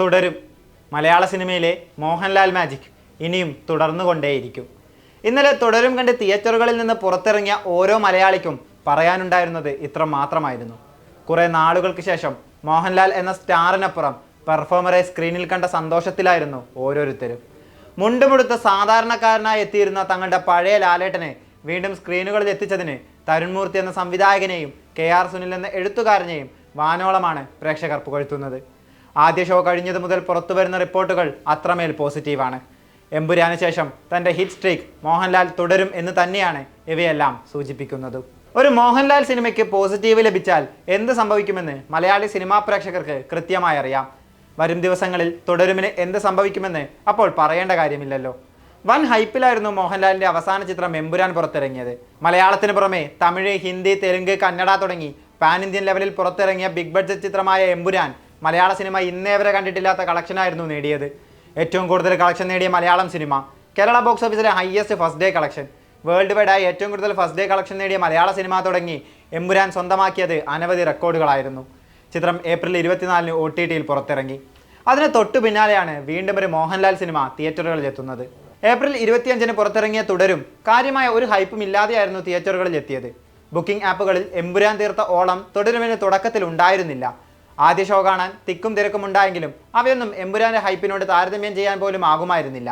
തുടരും. മലയാള സിനിമയിലെ മോഹൻലാൽ മാജിക് ഇനിയും തുടർന്നു തുടർന്നുകൊണ്ടേയിരിക്കും. ഇന്നലെ തുടരും കണ്ട് തിയേറ്ററുകളിൽ നിന്ന് പുറത്തിറങ്ങിയ ഓരോ മലയാളിക്കും പറയാനുണ്ടായിരുന്നത് ഇത്ര മാത്രമായിരുന്നു. കുറേ നാളുകൾക്ക് ശേഷം മോഹൻലാൽ എന്ന സ്റ്റാറിനപ്പുറം പെർഫോമറെ സ്ക്രീനിൽ കണ്ട സന്തോഷത്തിലായിരുന്നു ഓരോരുത്തരും. മുണ്ടുമുടുത്ത സാധാരണക്കാരനായി എത്തിയിരുന്ന തങ്ങളുടെ പഴയ ലാലേട്ടനെ വീണ്ടും സ്ക്രീനുകളിൽ എത്തിച്ചതിന് തരുൺമൂർത്തി എന്ന സംവിധായകനെയും കെ ആർ സുനിൽ എന്ന എഴുത്തുകാരനെയും വാനോളമാണ് പ്രേക്ഷകർ പുകഴ്ത്തുന്നത്. ആദ്യ ഷോ കഴിഞ്ഞത് മുതൽ പുറത്തു വരുന്ന റിപ്പോർട്ടുകൾ അത്രമേൽ പോസിറ്റീവാണ് എമ്പുരാന് ശേഷം തന്റെ ഹിറ്റ് സ്ട്രീക്ക് മോഹൻലാൽ തുടരും എന്ന് തന്നെയാണ് ഇവയെല്ലാം സൂചിപ്പിക്കുന്നത്. ഒരു മോഹൻലാൽ സിനിമയ്ക്ക് പോസിറ്റീവ് ലഭിച്ചാൽ എന്ത് സംഭവിക്കുമെന്ന് മലയാളി സിനിമാ പ്രേക്ഷകർക്ക് കൃത്യമായി അറിയാം. വരും ദിവസങ്ങളിൽ തുടരുമിന് എന്ത് സംഭവിക്കുമെന്ന് അപ്പോൾ പറയേണ്ട കാര്യമില്ലല്ലോ. വൻ ഹൈപ്പിലായിരുന്നു മോഹൻലാലിന്റെ അവസാന ചിത്രം എമ്പുരാൻ പുറത്തിറങ്ങിയത്. മലയാളത്തിന് പുറമെ തമിഴ് ഹിന്ദി തെലുങ്ക് കന്നഡ തുടങ്ങി പാൻ ഇന്ത്യൻ ലെവലിൽ പുറത്തിറങ്ങിയ ബിഗ് ബഡ്ജറ്റ് ചിത്രമായ എമ്പുരാൻ മലയാള സിനിമ ഇന്നേ വരെ കണ്ടിട്ടില്ലാത്ത കളക്ഷനായിരുന്നു നേടിയത്. ഏറ്റവും കൂടുതൽ കളക്ഷൻ നേടിയ മലയാളം സിനിമ കേരള ബോക്സ് ഓഫീസിലെ highest first day collection world വൈഡായി ഏറ്റവും കൂടുതൽ ഫസ്റ്റ് ഡേ കളക്ഷൻ നേടിയ മലയാള സിനിമ തുടങ്ങി എമ്പുരാൻ സ്വന്തമാക്കിയത് അനവധി റെക്കോർഡുകളായിരുന്നു ചിത്രം ഏപ്രിൽ ഇരുപത്തിനാലിന് ഒ ടി ടിയിൽ പുറത്തിറങ്ങി. അതിന് തൊട്ടു പിന്നാലെയാണ് വീണ്ടും ഒരു മോഹൻലാൽ സിനിമ തിയേറ്ററുകളിൽ എത്തുന്നത്. ഏപ്രിൽ ഇരുപത്തിയഞ്ചിന് പുറത്തിറങ്ങിയ തുടരും കാര്യമായ ഒരു ഹൈപ്പും ഇല്ലാതെയായിരുന്നു തിയേറ്ററുകളിൽ എത്തിയത്. ബുക്കിംഗ് ആപ്പുകളിൽ എമ്പുരാൻ തീർത്ത ഓളം തുടരുമെന്ന് തുടക്കത്തിൽ ഉണ്ടായിരുന്നില്ല. ആദ്യ ഷോ കാണാൻ തിക്കും തിരക്കും ഉണ്ടായെങ്കിലും അവയൊന്നും എമ്പുരാന്റെ ഹൈപ്പിനോട് താരതമ്യം ചെയ്യാൻ പോലും ആകുമായിരുന്നില്ല.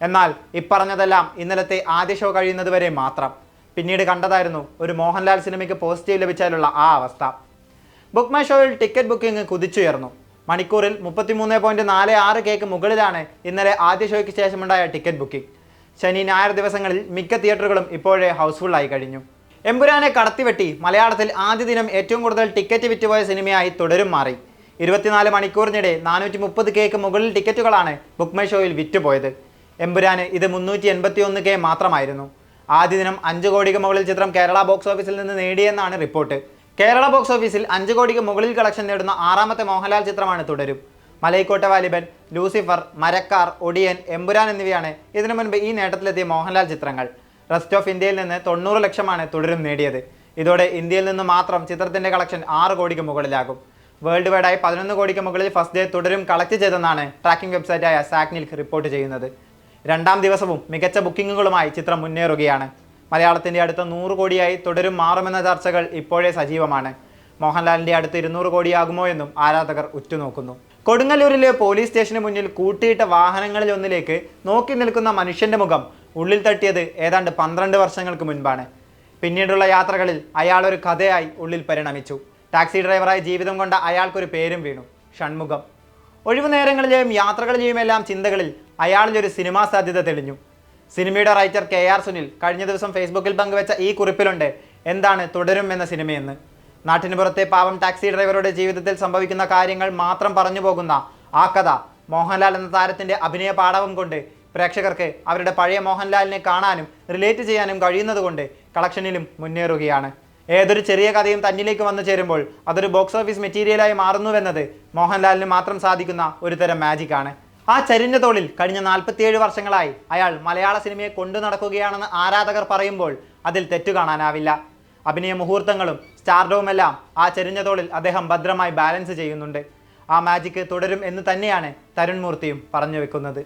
എന്നാൽ ഇപ്പറഞ്ഞതെല്ലാം ഇന്നലത്തെ ആദ്യ ഷോ കഴിയുന്നത് വരെ മാത്രം. പിന്നീട് കണ്ടതായിരുന്നു ഒരു മോഹൻലാൽ സിനിമയ്ക്ക് പോസിറ്റീവ് ലഭിച്ചാലുള്ള ആ അവസ്ഥ. ബുക്ക് മൈ ഷോയിൽ ടിക്കറ്റ് ബുക്കിംഗ് കുതിച്ചുയർന്നു. മണിക്കൂറിൽ മുപ്പത്തിമൂന്ന് പോയിന്റ് നാല് ആറ് കേക്ക് മുകളിലാണ് ഇന്നലെ ആദ്യ ഷോയ്ക്ക് ശേഷമുണ്ടായ ടിക്കറ്റ് ബുക്കിംഗ് ശനി ഞായർ ദിവസങ്ങളിൽ മിക്ക തിയേറ്ററുകളും ഇപ്പോഴേ ഹൗസ്ഫുള്ളായി കഴിഞ്ഞു. എമ്പുരാനെ കടത്തിവെട്ടി മലയാളത്തിൽ ആദ്യ ദിനം ഏറ്റവും കൂടുതൽ ടിക്കറ്റ് വിറ്റുപോയ സിനിമയായി തുടരും മാറി. ഇരുപത്തിനാല് മണിക്കൂറിനിടെ നാനൂറ്റി മുപ്പത് കേക്ക് മുകളിൽ ടിക്കറ്റുകളാണ് ബുക്ക് മൈ ഷോയിൽ വിറ്റുപോയത്. എമ്പുരാന് ഇത് മുന്നൂറ്റി എൺപത്തി ഒന്ന് കെ മാത്രമായിരുന്നു. ആദ്യ ദിനം അഞ്ച് കോടിക്ക് മുകളിൽ ചിത്രം കേരള ബോക്സ് ഓഫീസിൽ നിന്ന് നേടിയെന്നാണ് റിപ്പോർട്ട്. കേരള ബോക്സ് ഓഫീസിൽ അഞ്ച് കോടിക്ക് മുകളിൽ കളക്ഷൻ നേടുന്ന ആറാമത്തെ മോഹൻലാൽ ചിത്രമാണ് തുടരും. മലൈക്കോട്ട വാലിബൻ ലൂസിഫർ മരക്കാർ ഒടിയൻ എമ്പുരാൻ എന്നിവയാണ് ഇതിനു മുൻപ് ഈ നേട്ടത്തിലെത്തിയ മോഹൻലാൽ ചിത്രങ്ങൾ. റെസ്റ്റ് ഓഫ് ഇന്ത്യയിൽ നിന്ന് തൊണ്ണൂറ് ലക്ഷമാണ് തുടരും നേടിയത്. ഇതോടെ ഇന്ത്യയിൽ നിന്ന് മാത്രം ചിത്രത്തിന്റെ കളക്ഷൻ ആറ് കോടിക്ക് മുകളിലാകും. വേൾഡ് വൈഡായി പതിനൊന്ന് കോടിക്ക് മുകളിൽ ഫസ്റ്റ് ഡേ തുടരും കളക്ട് ചെയ്തെന്നാണ് ട്രാക്കിംഗ് വെബ്സൈറ്റായ സാക്നിൽ റിപ്പോർട്ട് ചെയ്യുന്നത്. രണ്ടാം ദിവസവും മികച്ച ബുക്കിങ്ങുകളുമായി ചിത്രം മുന്നേറുകയാണ്. മലയാളത്തിന്റെ അടുത്ത നൂറ് കോടിയായി തുടരും മാറുമെന്ന ചർച്ചകൾ ഇപ്പോഴേ സജീവമാണ്. മോഹൻലാലിന്റെ അടുത്ത് ഇരുന്നൂറ് കോടിയാകുമോ എന്നും ആരാധകർ ഉറ്റുനോക്കുന്നു. കൊടുങ്ങല്ലൂരിലെ പോലീസ് സ്റ്റേഷന് മുന്നിൽ കൂട്ടിയിട്ട വാഹനങ്ങളിൽ ഒന്നിലേക്ക് നോക്കി നിൽക്കുന്ന മനുഷ്യന്റെ മുഖം ഉള്ളിൽ തട്ടിയത് ഏതാണ്ട് പന്ത്രണ്ട് വർഷങ്ങൾക്ക് മുൻപാണ്. പിന്നീടുള്ള യാത്രകളിൽ അയാൾ ഒരു കഥയായി ഉള്ളിൽ പരിണമിച്ചു. ടാക്സി ഡ്രൈവറായി ജീവിതം കൊണ്ട അയാൾക്കൊരു പേരും വീണു. ഷൺമുഖം. ഒഴിവു നേരങ്ങളിലെയും യാത്രകളിലെയും എല്ലാം ചിന്തകളിൽ അയാളിലൊരു സിനിമാ സാധ്യത തെളിഞ്ഞു. സിനിമയുടെ റൈറ്റർ കെ ആർ സുനിൽ കഴിഞ്ഞ ദിവസം ഫേസ്ബുക്കിൽ പങ്കുവച്ച ഈ കുറിപ്പിലുണ്ട് എന്താണ് തുടരും എന്ന സിനിമയെന്ന്. നാട്ടിന് പുറത്തെ പാവം ടാക്സി ഡ്രൈവറുടെ ജീവിതത്തിൽ സംഭവിക്കുന്ന കാര്യങ്ങൾ മാത്രം പറഞ്ഞു പോകുന്ന ആ കഥ മോഹൻലാൽ എന്ന താരത്തിന്റെ അഭിനയ പാടവം കൊണ്ട് പ്രേക്ഷകർക്ക് അവരുടെ പഴയ മോഹൻലാലിനെ കാണാനും റിലേറ്റ് ചെയ്യാനും കഴിയുന്നതുകൊണ്ട് കളക്ഷനിലും മുന്നേറുകയാണ്. ഏതൊരു ചെറിയ കഥയും തന്നിലേക്ക് വന്നു ചേരുമ്പോൾ അതൊരു ബോക്സ് ഓഫീസ് മെറ്റീരിയലായി മാറുന്നുവെന്നത് മോഹൻലാലിന് മാത്രം സാധിക്കുന്ന ഒരു തരം മാജിക്കാണ് ആ ചരിഞ്ഞ തോളിൽ കഴിഞ്ഞ നാൽപ്പത്തിയേഴ് വർഷങ്ങളായി അയാൾ മലയാള സിനിമയെ കൊണ്ടു നടക്കുകയാണെന്ന് ആരാധകർ പറയുമ്പോൾ അതിൽ തെറ്റു കാണാനാവില്ല. അഭിനയ മുഹൂർത്തങ്ങളും സ്റ്റാർഡവുമെല്ലാം ആ ചരിഞ്ഞതോളിൽ അദ്ദേഹം ഭദ്രമായി ബാലൻസ് ചെയ്യുന്നുണ്ട്. ആ മാജിക്ക് തുടരും എന്ന് തന്നെയാണ് തരുൺമൂർത്തിയും പറഞ്ഞു വെക്കുന്നത്.